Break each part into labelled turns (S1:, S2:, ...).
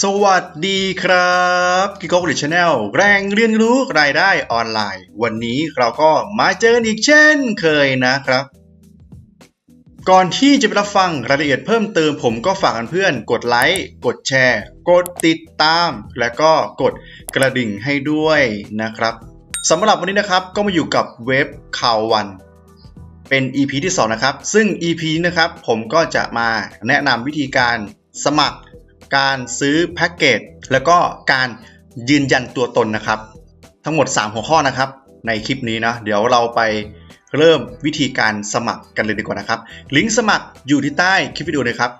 S1: สวัสดีครับกิโก้ลิชแนลแรงเรียนรู้รายได้ออนไลน์ วันนี้เราก็มาเจอกันอีกเช่นเคยนะครับ ก่อนที่จะไปรับฟังรายละเอียดเพิ่มเติมผมก็ฝากเพื่อนกดไลค์กดแชร์ กดติดตาม และก็กดกระดิ่งให้ด้วยนะครับสำหรับวันนี้นะครับก็มาอยู่กับเว็บข่าววัน เป็น EP ที่ 2 นะครับ ซึ่ง EP นี้นะครับผมก็จะมาแนะนำวิธีการสมัคร การซื้อแพ็กเกจแล้วก็การยืนยันตัวตนนะครับ ทั้งหมด 3 หัวข้อนะครับ ในคลิปนี้นะเดี๋ยวเราไปเริ่มวิธีการสมัครกันเลยดีกว่านะครับ ลิงก์สมัครอยู่ที่ใต้คลิปวิดีโอเลยครับ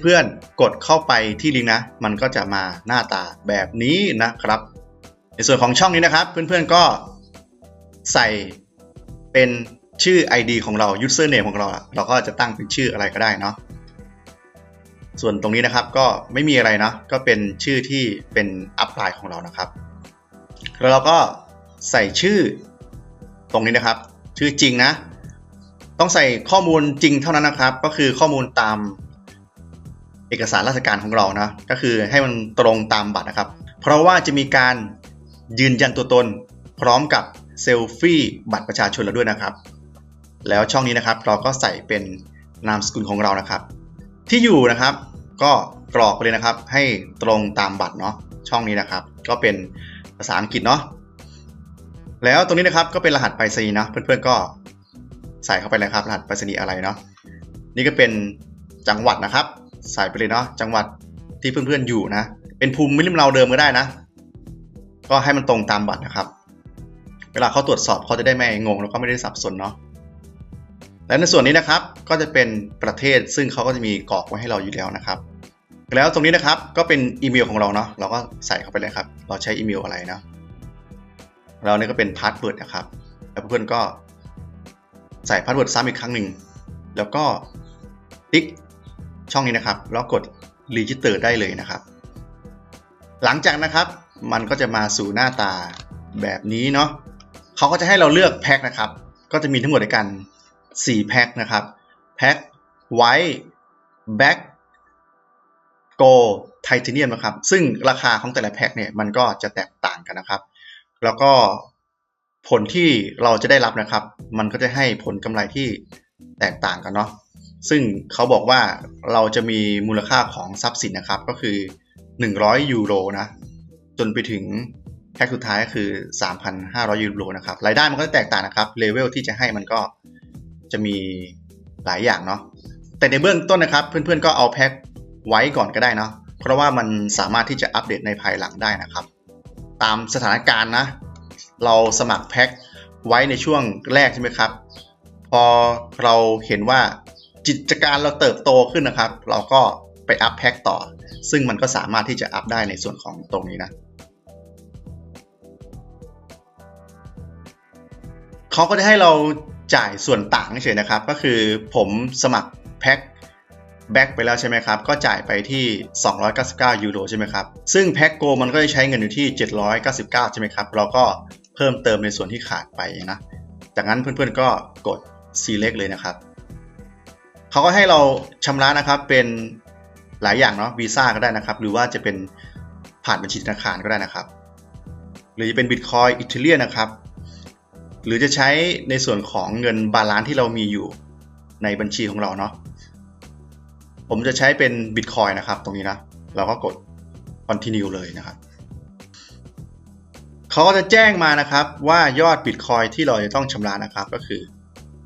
S1: เพื่อนๆ กดเข้าไปที่ลิงก์นะ มันก็จะมาหน้าตาแบบนี้นะครับ ในส่วนของช่องนี้นะครับ เพื่อนๆก็ใส่เป็นชื่อ ID ของเรา username ของเรา เราก็จะตั้งเป็นชื่ออะไรก็ได้เนาะ ส่วนตรงนี้นะครับก็ไม่มีอะไรนะก็เป็นชื่อที่เป็นอัพไลน์ของเรานะครับ แล้วเราก็ใส่ชื่อตรงนี้นะครับ ชื่อจริงนะ ต้องใส่ข้อมูลจริงเท่านั้นนะครับ ก็คือข้อมูลตามเอกสารราชการของเรานะก็คือให้มันตรงตามบัตรนะครับ เพราะว่าจะมีการยืนยันตัวตน พร้อมกับเซลฟี่บัตรประชาชนเราด้วยนะครับ แล้วช่องนี้นะครับเราก็ใส่เป็นนามสกุลของเรานะครับ ที่อยู่นะครับ ก็กรอกไปเลยนะครับ ให้ตรงตามบัตรเนาะช่องนี้นะครับ ก็เป็นภาษาอังกฤษเนาะแล้วตรงนี้นะครับก็เป็นรหัสไปรษณีย์นะเพื่อนๆก็ใส่เข้าไปเลยครับ รหัสไปรษณีย์อะไรเนาะนี่ก็เป็นจังหวัดนะครับ ใส่ไปเลยเนาะจังหวัดที่เพื่อนๆอยู่นะ เป็นภูมิลำเนาเดิมก็ได้นะ ก็ให้มันตรงตามบัตรนะครับ เวลาเขาตรวจสอบเขาจะได้ไม่งงแล้วก็ไม่ได้สับสนเนาะ และในส่วนนี้นะครับก็จะเป็นประเทศซึ่งเขาก็จะมีกรอกไว้ให้เราอยู่แล้วนะครับ แล้วตรงนี้นะครับก็เป็นอีเมลของเราเนาะเราก็ใส่เข้าไปเลยครับ เราใช้อีเมลอะไรนะเราเนี่ยก็เป็นพาสเวิร์ดนะครับ แล้วเพื่อนก็ใส่พาสเวิร์ดซ้ำอีกครั้งหนึ่งแล้วก็ติ๊กช่องนี้นะครับ แล้วกดรีจิสเตอร์ได้เลยนะครับ หลังจากนะครับมันก็จะมาสู่หน้าตาแบบนี้เนาะเขาก็จะให้เราเลือกแพ็คนะครับ ก็จะมีทั้งหมดในกัน 4แพ็คนะครับแพ็คไวท์แบ็กโกไทเทเนียมนะครับ ซึ่งราคาของแต่ละแพ็คเนี่ยมันก็จะแตกต่างกันนะครับ แล้วก็ผลที่เราจะได้รับนะครับ มันก็จะให้ผลกำไรที่แตกต่างกันเนาะซึ่งเขาบอกว่าเราจะมีมูลค่าของทรัพย์สินนะครับ ก็คือ 100 ยูโรนะ จนไปถึงแพ็คสุดท้ายก็คือ 3,500 ยูโรนะครับรายได้มันก็จะแตกต่างนะครับเลเวลที่จะให้มันก็ จะมีหลายอย่างเนาะแต่ในเบื้องต้นนะครับ เพื่อนๆก็เอาแพ็คไว้ก่อนก็ได้เนาะเพราะว่ามันสามารถที่จะอัปเดตในภายหลังได้นะครับ ตามสถานการณ์นะ เราสมัครแพ็คไว้ในช่วงแรกใช่ไหมครับ พอเราเห็นว่ากิจการเราเติบโตขึ้นนะครับ เราก็ไปอัพแพ็คต่อ ซึ่งมันก็สามารถที่จะอัพได้ในส่วนของตรงนี้นะเขาก็จะให้เรา จ่ายส่วนต่างเฉยนะครับ ก็คือผมสมัครแพ็คแบ็กไปแล้วใช่ไหมครับ ก็จ่ายไปที่ 299 ยูโรใช่ไหมครับ ซึ่งแพ็คโกมันก็จะใช้เงินอยู่ที่ 799 ใช่ไหมครับ เราก็เพิ่มเติมในส่วนที่ขาดไปนะ จากนั้นเพื่อนๆก็กด select เลยนะครับ เขาก็ให้เราชำระนะครับเป็นหลายอย่างเนาะ วีซ่าก็ได้นะครับ หรือว่าจะเป็นผ่านบัญชีธนาคารก็ได้นะครับ หรือจะเป็นบิตคอยอิตาเลียนะครับ หรือจะใช้ในส่วนของเงินบาลานซ์ที่เรามีอยู่ในบัญชีของเราเนาะผมจะใช้เป็นบิตคอยนะครับ ตรงนี้นะ เราก็กด continue เลยนะครับเขาก็จะแจ้งมานะครับว่ายอดบิตคอยที่เราจะต้องชำระนะครับก็คือ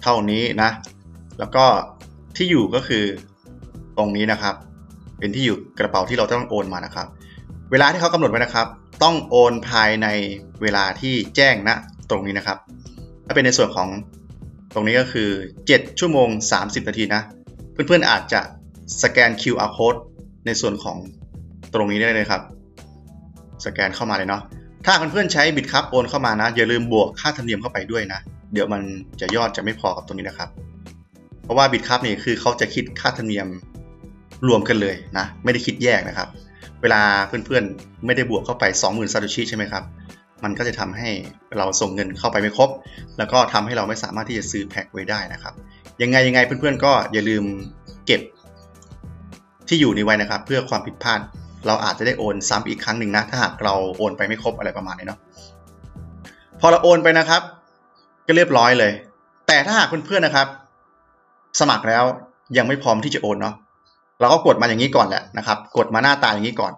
S1: เท่านี้นะ แล้วก็ที่อยู่ก็คือตรงนี้นะครับ เป็นที่อยู่กระเป๋าที่เราต้องโอนมานะครับ เวลาที่เขากำหนดไว้นะครับ ต้องโอนภายในเวลาที่แจ้งณนะ ตรงนี้นะครับ ถ้าเป็นในส่วนของตรงนี้ก็คือ 7 ชั่วโมง 30 นาทีนะ เพื่อนๆอาจจะสแกน QR code ในส่วนของตรงนี้ได้เลยครับ สแกนเข้ามาเลยเนาะถ้าเพื่อนๆใช้บิตครับโอนเข้ามานะ อย่าลืมบวกค่าธรรมเนียมเข้าไปด้วยนะ เดี๋ยวมันจะยอดจะไม่พอกับตรงนี้นะครับ เพราะว่าบิตครับนี่คือเขาจะคิดค่าธรรมเนียมรวมกันเลยนะ ไม่ได้คิดแยกนะครับ เวลาเพื่อนๆไม่ได้บวกเข้าไป 20,000ซาโตชิใช่ไหมครับ มันก็จะทำให้เราส่งเงินเข้าไปไม่ครบ แล้วก็ทำให้เราไม่สามารถที่จะซื้อแพ็คไว้ได้นะครับ ยังไงยังไงเพื่อนๆก็อย่าลืมเก็บที่อยู่นี้ไว้นะครับ เพื่อความผิดพลาด เราอาจจะได้โอนซ้ำอีกครั้งหนึ่งนะ ถ้าหากเราโอนไปไม่ครบอะไรประมาณนี้เนาะพอเราโอนไปนะครับ ก็เรียบร้อยเลย แต่ถ้าหากเพื่อนๆนะครับ สมัครแล้วยังไม่พร้อมที่จะโอนเนาะเราก็กดมาอย่างนี้ก่อนแหละนะครับ กดมาหน้าตาอย่างนี้ก่อน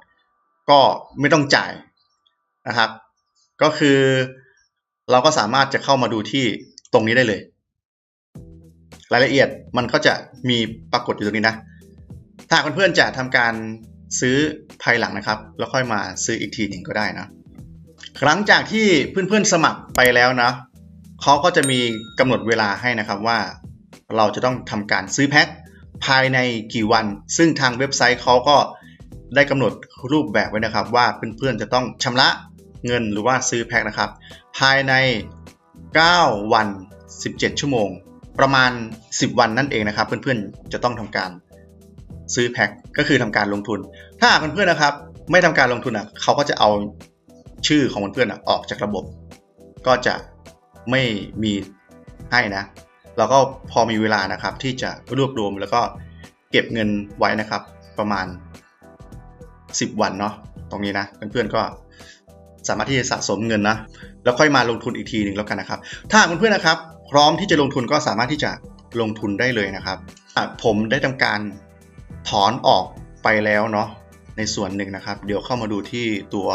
S1: ก็ไม่ต้องจ่ายนะครับ ก็คือเราก็สามารถจะเข้ามาดูที่ตรงนี้ได้เลย รายละเอียดมันก็จะมีปรากฏอยู่ตรงนี้นะ ถ้าเพื่อนๆจะทำการซื้อภายหลังนะครับ แล้วค่อยมาซื้ออีกทีหนึ่งก็ได้นะหลังจากที่เพื่อนๆสมัครไปแล้วนะเขาก็จะมีกำหนดเวลาให้นะครับว่า เราจะต้องทำการซื้อแพ็คภายในกี่วัน ซึ่งทางเว็บไซต์เขาก็ได้กำหนดรูปแบบไว้นะครับ ว่าเพื่อนๆจะต้องชำระ เงินหรือว่าซื้อแพ็คนะครับ ภายใน 9 วัน 17 ชั่วโมง ประมาณ 10 วันนั่นเองนะครับ เพื่อนๆจะต้องทำการซื้อแพ็คก็คือทำการลงทุน ถ้าเพื่อนๆนะครับ ไม่ทำการลงทุนอะเขาก็จะเอาชื่อของเพื่อนๆออกจากระบบ ก็จะไม่มีให้นะเราก็พอมีเวลานะครับที่จะรวบรวมแล้วก็เก็บเงินไว้นะครับ ประมาณ 10 วันเนาะตรงนี้นะเพื่อนๆก็ สามารถที่จะสะสมเงินนะแล้วค่อยมาลงทุนอีกทีหนึ่งแล้วกันนะครับ ถ้าเพื่อนๆนะครับ พร้อมที่จะลงทุนก็สามารถที่จะลงทุนได้เลยนะครับผมได้ทำการถอนออกไปแล้วเนาะในส่วนหนึ่งนะครับ เดี๋ยวเข้ามาดูที่ตัว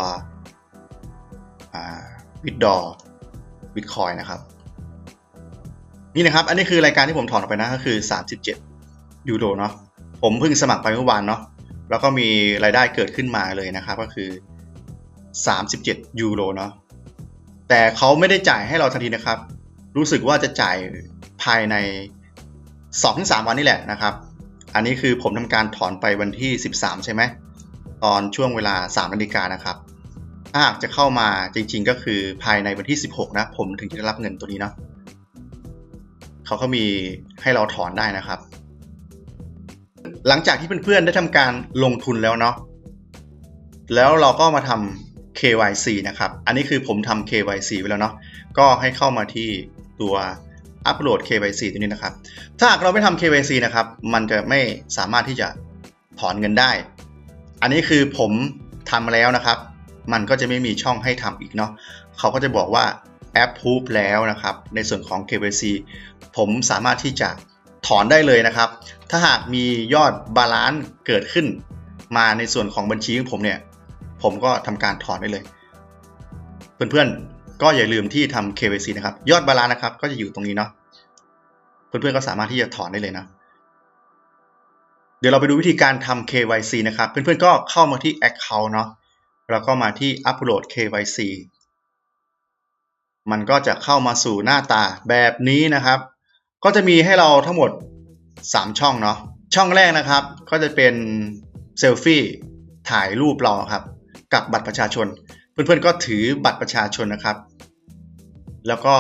S1: วิดดอบิตคอยนะครับ นี่นะครับ อันนี้คือรายการที่ผมถอนออกไปนะก็คือ 37ยูโรเนาะผมเพิ่งสมัครไปเมื่อวานเนาะแล้วก็มีรายได้เกิดขึ้นมาเลยนะครับ ก็คือ 37 ยูโรเนาะแต่เขาไม่ได้จ่ายให้เราทันทีนะครับ รู้สึกว่าจะจ่ายภายใน 2-3 วันนี่แหละนะครับ อันนี้คือผมทำการถอนไปวันที่ 13 ใช่ไหมตอนช่วงเวลา3นาฬิกานะครับ ถ้าหากจะเข้ามาจริง ๆ ก็คือภายในวันที่ 16 นะ ผมถึงจะได้รับเงินตัวนี้เนาะเขาก็มีให้เราถอนได้นะครับ หลังจากที่เพื่อนๆได้ทำการลงทุนแล้วเนาะแล้วเราก็มาทำ KYC นะครับ อันนี้คือผมทำ KYC ไว้แล้วเนาะ ก็ให้เข้ามาที่ตัวอัปโหลด KYC ตัวนี้นะครับ ถ้าเราไม่ทำ KYC นะครับ มันจะไม่สามารถที่จะถอนเงินได้ อันนี้คือผมทำแล้วนะครับ มันก็จะไม่มีช่องให้ทำอีกเนาะ เขาก็จะบอกว่าแอปพูฟแล้วนะครับ ในส่วนของ KYC ผมสามารถที่จะถอนได้เลยนะครับ ถ้าหากมียอดบาลานซ์เกิดขึ้น มาในส่วนของบัญชีของผมเนี่ย ผมก็ทำการถอนได้เลย เพื่อนๆ ก็อย่าลืมที่ทำ KYC นะครับ ยอดบาลานนะครับ ก็จะอยู่ตรงนี้เนาะ เพื่อนๆ ก็สามารถที่จะถอนได้เลยนะ เดี๋ยวเราไปดูวิธีการทำ KYC นะครับ เพื่อนๆ ก็เข้ามาที่ Account เนาะ แล้วก็มาที่อัปโหลด KYC มันก็จะเข้ามาสู่หน้าตาแบบนี้นะครับ ก็จะมีให้เราทั้งหมด 3 ช่องเนาะ ช่องแรกนะครับ ก็จะเป็นเซลฟี่ถ่ายรูปเราครับ กับบัตรประชาชน เพื่อนๆก็ถือบัตรประชาชนนะครับ แล้วก็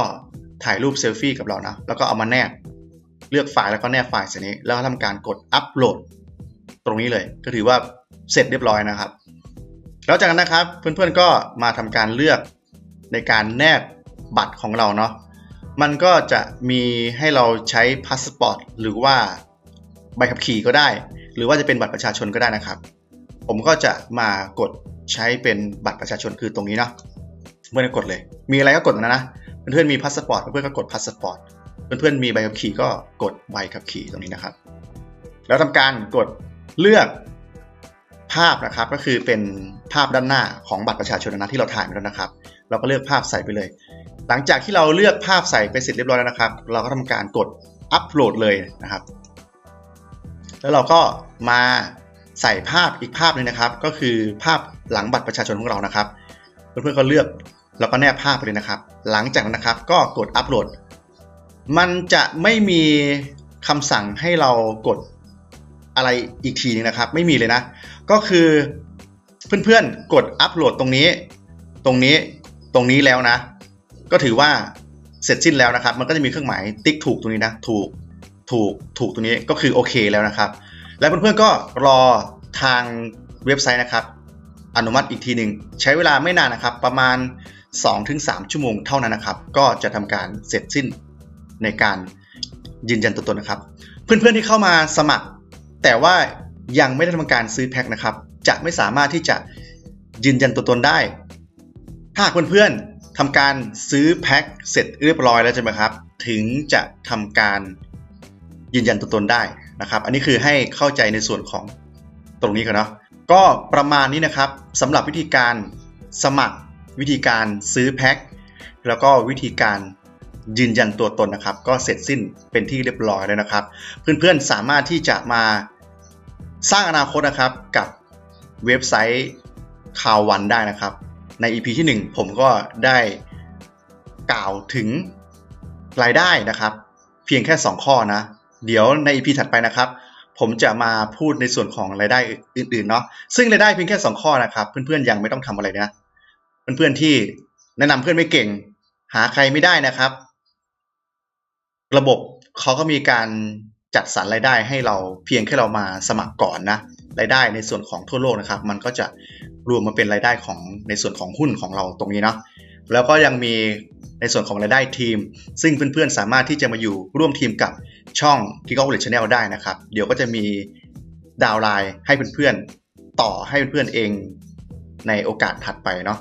S1: ถ่ายรูปเซลฟี่กับเรานะ แล้วก็เอามาแนบ เลือกไฟล์แล้วก็แนบไฟล์เสร็จนี้ แล้วทำการกดอัปโหลด ตรงนี้เลย ก็ถือว่าเสร็จเรียบร้อยนะครับ แล้วจากนั้นนะครับ เพื่อนๆก็มาทำการเลือกในการแนบบัตรของเราเนาะ มันก็จะมีให้เราใช้พาสปอร์ตหรือว่าใบขับขี่ก็ได้ หรือว่าจะเป็นบัตรประชาชนก็ได้นะครับ ผมก็จะมากด ใช้เป็นบัตรประชาชนคือตรงนี้เนาะเพื่อนกดเลย มีอะไรก็กดนะนะเพื่อนๆมีพาสปอร์ตเพื่อนก็กดพาสปอร์ตเพื่อนๆมีใบขับขี่ก็กดใบขับขี่ตรงนี้นะครับ แล้วทำการกดเลือกภาพนะครับก็คือเป็นภาพด้านหน้าของบัตรประชาชนนะที่เราถ่ายมาแล้วนะครับ เราก็เลือกภาพใส่ไปเลย หลังจากที่เราเลือกภาพใส่ไปเสร็จเรียบร้อยแล้วนะครับ เราก็ทำการกดอัปโหลดเลยนะครับ แล้วเราก็มา ใส่ภาพอีกภาพนึงนะครับ ก็คือภาพหลังบัตรประชาชนของเรานะครับ เพื่อนๆก็เลือกแล้วก็แนบภาพไปเลยนะครับ หลังจากนั้นนะครับก็กดอัปโหลด มันจะไม่มีคำสั่งให้เรากดอะไรอีกทีนึงนะครับ ไม่มีเลยนะ ก็คือเพื่อนๆกดอัปโหลดตรงนี้ ตรงนี้ตรงนี้แล้วนะ ก็ถือว่าเสร็จสิ้นแล้วนะครับ มันก็จะมีเครื่องหมายติ๊กถูกตรงนี้นะ ถูก ถูก ถูกตรงนี้ก็คือโอเคแล้วนะครับ แล้วเพื่อนๆก็รอทางเว็บไซต์นะครับ อนุมัติอีกทีหนึ่งใช้เวลาไม่นานนะครับ ประมาณ 2-3 ชั่วโมงเท่านั้นนะครับ ก็จะทำการเสร็จสิ้นในการยืนยันตัวตนนะครับ เพื่อนๆที่เข้ามาสมัคร แต่ว่ายังไม่ได้ทำการซื้อแพ็คนะครับ จะไม่สามารถที่จะยืนยันตัวตนได้ ถ้าหากเพื่อนๆทำการซื้อแพ็คเสร็จเรียบร้อยแล้วใช่ไหมครับ ถึงจะทำการยืนยันตัวตนได้ นะครับ อันนี้คือให้เข้าใจในส่วนของตรงนี้กันเนาะก็ประมาณนี้นะครับสำหรับวิธีการสมัครวิธีการซื้อแพ็คแล้วก็วิธีการยืนยันตัวตนนะครับ ก็เสร็จสิ้นเป็นที่เรียบร้อยแล้วนะครับ เพื่อนๆสามารถที่จะมาสร้างอนาคตนะครับกับเว็บไซต์ข่าววันได้นะครับ ใน EP ที่ 1 ผมก็ได้กล่าวถึงรายได้นะครับ เพียงแค่ 2 ข้อนะ เดี๋ยวใน EP ถัดไปนะครับ ผมจะมาพูดในส่วนของรายได้อื่นๆเนาะซึ่งรายได้เพียงแค่ 2 ข้อนะครับ เพื่อนๆยังไม่ต้องทำอะไรนะเพื่อนๆที่แนะนำเพื่อนไม่เก่ง หาใครไม่ได้นะครับ ระบบเขาก็มีการจัดสรรรายได้ให้เราเพียงแค่เรามาสมัครก่อนนะรายได้ในส่วนของทั่วโลกนะครับ มันก็จะรวมมาเป็นรายได้ของในส่วนของหุ้นของเราตรงนี้เนาะแล้วก็ยังมี ในส่วนของรายได้ทีม ซึ่งเพื่อนๆสามารถที่จะมาอยู่ร่วมทีมกับช่อง k i k o v e r a g e Channel ได้นะครับ เดี๋ยวก็จะมีดาวไลน์ให้เพื่อนๆต่อให้เพื่อนๆเองในโอกาสถัดไปเนาะ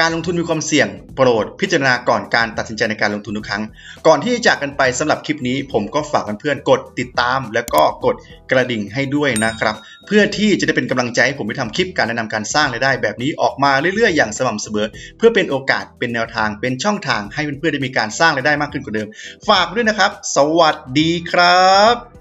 S1: การลงทุนมีความเสี่ยง โปรดพิจารณาก่อนการตัดสินใจในการลงทุนทุกครั้ง ก่อนที่จะจากกันไปสำหรับคลิปนี้ ผมก็ฝากเพื่อนๆกดติดตาม แล้วก็กดกระดิ่งให้ด้วยนะครับ เพื่อที่จะได้เป็นกำลังใจให้ผมไปทำคลิปการแนะนำการสร้างรายได้ แบบนี้ออกมาเรื่อยๆอย่างสม่ำเสมอ เพื่อเป็นโอกาสเป็นแนวทางเป็นช่องทางให้เพื่อนๆได้มีการสร้างรายได้มากขึ้นกว่าเดิม ฝากด้วยนะครับ สวัสดีครับ